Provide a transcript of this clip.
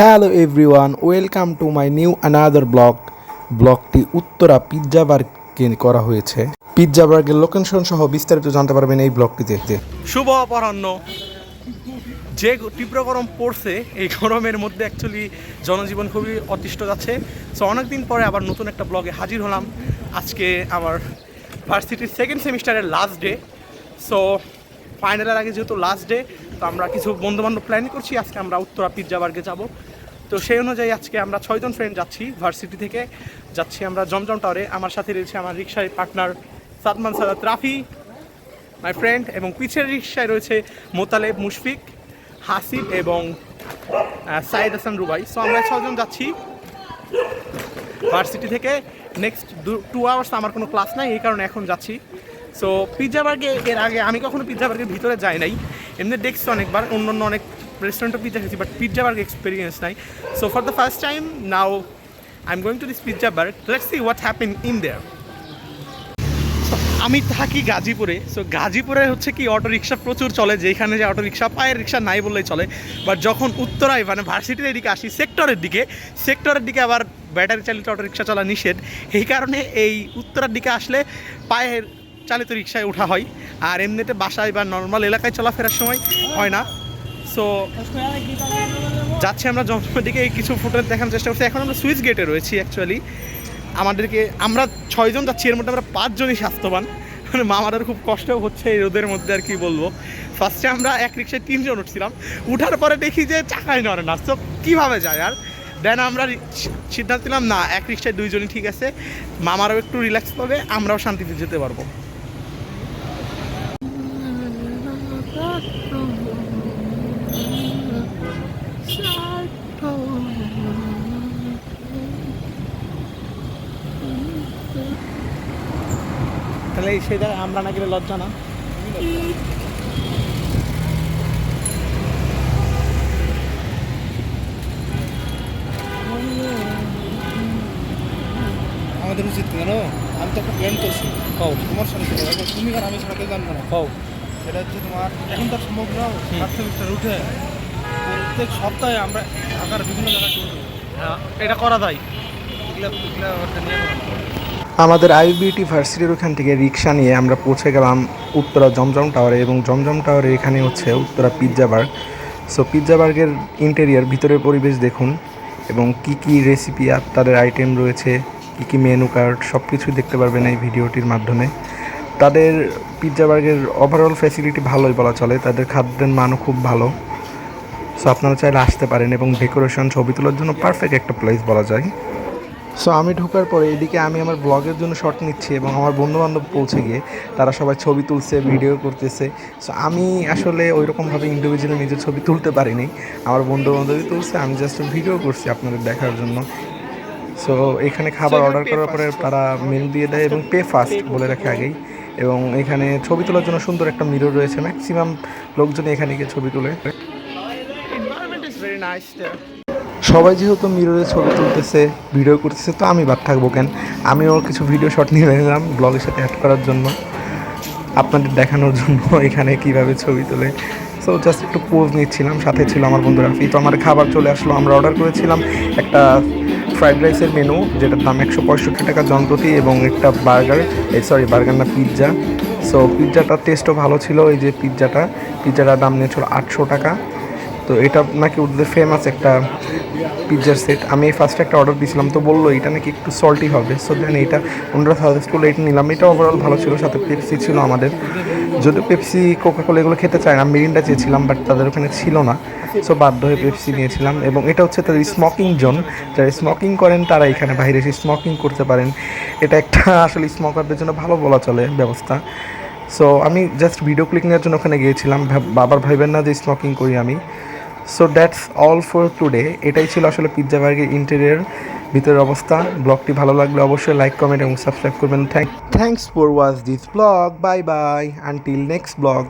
Hello everyone welcome to my new another blog ব্লগটি Uttara pizza বার্গকে করা হয়েছে। পিৎজা বার্গের লোকেশন সহ বিস্তারিত জানতে পারবেন এই ব্লগটি দেখতে। শুভ অপরাহ্ন। যে তীব্র গরম পড়ছে, এই গরমের মধ্যে অ্যাকচুয়ালি জনজীবন খুবই অতিষ্ঠ যাচ্ছে। সো অনেকদিন পরে আবার নতুন একটা ব্লগে হাজির হলাম। আজকে আমার ভার্সিটির সেকেন্ড সেমিস্টারের লাস্ট ডে সো ফাইনালের আগে যেহেতু লাস্ট ডে তো আমরা কিছু বন্ধুবান্ধব প্ল্যান করছি। আজকে আমরা উত্তরা পিৎজা বার্গে যাব। তো সেই অনুযায়ী আজকে আমরা ছয়জন ফ্রেন্ড যাচ্ছি ভার্সিটি থেকে। যাচ্ছি আমরা জমজম টাওয়ারে আমার সাথে রয়েছে আমার রিক্সায় partner Sadman Sadat Rafi my friend এবং পিছের রিক্সায় রয়েছে মোতালেব মুশফিক, হাসিব এবং সাইদ হাসান রুবাই। সো আমরা ছজন যাচ্ছি ভার্সিটি থেকে। নেক্সট টু আওয়ার্স আমার কোনো ক্লাস নাই, এই কারণে এখন যাচ্ছি। সো পিৎজা বার্গে এর আগে আমি কখনো পিৎজা বার্গের ভিতরে যাই নাই। এমনি দেখছি অনেকবার, অন্য অন্য অনেক রেস্টুরেন্টে পিৎজা খেয়েছি বাট পিৎজা বার্গ এক্সপিরিয়েন্স নাই। So for the first time now I am going to this Pizza Burg let's see what happen in there আমি থাকি গাজীপুরে সো গাজীপুরে হচ্ছে কি অটো রিক্সা প্রচুর চলে, যেখানে যে অটো রিক্সা পায়ের রিক্সা নাই বললেই চলে। বাট যখন উত্তরায় মানে ভার্সিটির এদিকে আসি, সেক্টরের দিকে সেক্টরের দিকে আবার ব্যাটারি চালিত অটো রিক্সা চলা নিষেধ। এই কারণে এই উত্তরার দিকে আসলে পায়ের চালিত রিক্সায় ওঠা হয়। আর এমনিতে বাসায় বা নর্মাল এলাকায় চলাফেরার সময় হয় না। সো যাচ্ছি আমরা জমজমের দিকে, এই কিছু ফুটেজ দেখানোর চেষ্টা করছি। এখন আমরা সুইচ গেটে রয়েছি অ্যাকচুয়ালি আমাদেরকে, আমরা ছয়জন যাচ্ছি, এর মধ্যে আমরা পাঁচজনই স্বাস্থ্যবান। মানে মামাদের খুব কষ্ট হচ্ছে এই রোদের মধ্যে আর কি বলব। ফার্স্টে আমরা এক রিক্সায় তিনজন উঠছিলাম। উঠার পরে দেখি যে চাকাই নড়ে না। তো কীভাবে যায় আর? দেন আমরা সিদ্ধান্ত নিলাম, না, এক রিক্সায় দুইজনই ঠিক আছে। মামারাও একটু রিল্যাক্স পাবে আমরাও শান্তিতে যেতে পারব। তাহলে সেই জায়গায় আমরা না গেলে লজ্জা না? আমাদের উচিত কেন? আমি তো একটা প্ল্যান করছি। কও, তোমার সাথে তুমি আমি কেউ জানব না। কও। সেটা হচ্ছে তোমার এখন তার সম্ভব না সেমিস্টার উঠে প্রত্যেক সপ্তাহে আমরা ঢাকার বিভিন্ন জায়গায় ট্যুর হ্যাঁ, এটা করা যায়। এগুলো এগুলো আমাদের আইবিটি ভার্সিটির ওখান থেকে রিক্সা নিয়ে আমরা পৌঁছে গেলাম উত্তরা জমজম টাওয়ারে এবং জমজম টাওয়ারে এখানে হচ্ছে Uttara Pizza Burg so Pizza বার্গের interior ভিতরের পরিবেশ দেখুন এবং কি কি রেসিপি আর তাদের আইটেম রয়েছে কি কি মেনু কার্ড সব কিছুই দেখতে পারবেন এই ভিডিওটির মাধ্যমে। তাদের পিৎজা বার্গের ওভারঅল ফ্যাসিলিটি ভালোই বলা চলে। তাদের খাদ্যের মানও খুব ভালো। সো আপনারা চাইলে আসতে পারেন এবং ডেকোরেশন ছবি তোলার জন্য পারফেক্ট একটা প্লেস বলা যায়। সো আমি ঢোকার পরে এদিকে আমি আমার ব্লগের জন্য শট নিচ্ছি এবং আমার বন্ধুবান্ধব পৌঁছে গিয়ে তারা সবাই ছবি তুলছে ভিডিও করতেছে। সো আমি আসলে ওই রকমভাবে ইন্ডিভিজুয়ালি নিজের ছবি তুলতে পারিনি। আমার বন্ধু বান্ধবই তুলছে আমি জাস্ট ভিডিও করছি আপনাদের দেখার জন্য। সো এখানে খাবার অর্ডার করার পরে তারা মেনু দিয়ে দেয় এবং পে ফাস্ট বলে রাখে আগেই। এবং এখানে ছবি তোলার জন্য সুন্দর একটা মিরর রয়েছে। ম্যাক্সিমাম লোকজন এখানে গিয়ে ছবি তোলে. সবাই যেহেতু মিররে ছবি তুলতেছে ভিডিও করতেছে তো আমি বাদ থাকব কেন? আমিও কিছু ভিডিও শট নিয়ে নিলাম ব্লগের সাথে অ্যাড করার জন্য। আপনাদের দেখানোর জন্য এখানে কীভাবে ছবি তোলে। সো জাস্ট একটু পোজ নিচ্ছিলাম সাথে ছিল আমার বন্ধু রাফি তো আমার খাবার চলে আসলো আমরা অর্ডার করেছিলাম একটা ফ্রাইড রাইসের মেনু যেটার দাম একশো পঁয়ষট্টি টাকা জনপ্রতি এবং একটা বার্গার এই সরি বার্গার না পিৎজা সো পিৎজাটার টেস্টও ভালো ছিল, এই যে পিৎজাটা পিৎজাটার দাম নিয়েছিল আটশো টাকা। তো এটা নাকি ওদের ফেমাস একটা পিৎজার সেট আমি এই ফার্স্টে একটা অর্ডার দিয়েছিলাম তো বলল এটা নাকি একটু সল্টি হবে। সো দেন এটা ওনারা সাজেস্ট করল, এটা নিলাম। এটা ওভারঅল ভালো ছিল, সাথে পেপসি ছিল আমাদের। যদিও পেপসি কোকাকোলা এগুলো খেতে চায় না মিরিন্ডা চেয়েছিলাম বাট তাদের ওখানে ছিল না। সো বাধ্য হয়ে পেপসি নিয়েছিলাম এবং এটা হচ্ছে তাদের স্মোকিং জোন যারা স্মোকিং করেন, তারা এখানে বাইরে এসে স্মোকিং করতে পারেন। এটা একটা আসলে স্মোকারদের জন্য ভালো বলা চলে ব্যবস্থা। সো আমি জাস্ট ভিডিও ক্লিকিংয়ের জন্য ওখানে গিয়েছিলাম। বাবার ভাইবেন না যে স্মোকিং করি আমি। So that's all for today এটাই ছিল আসলে পিৎজা বার্গের ইন্টেরিয়ার ভিতরের অবস্থা। ব্লগটি ভালো লাগলে অবশ্যই লাইক কমেন্ট এবং সাবস্ক্রাইব করবেন। Thank thanks for watch this blog bye bye until next blog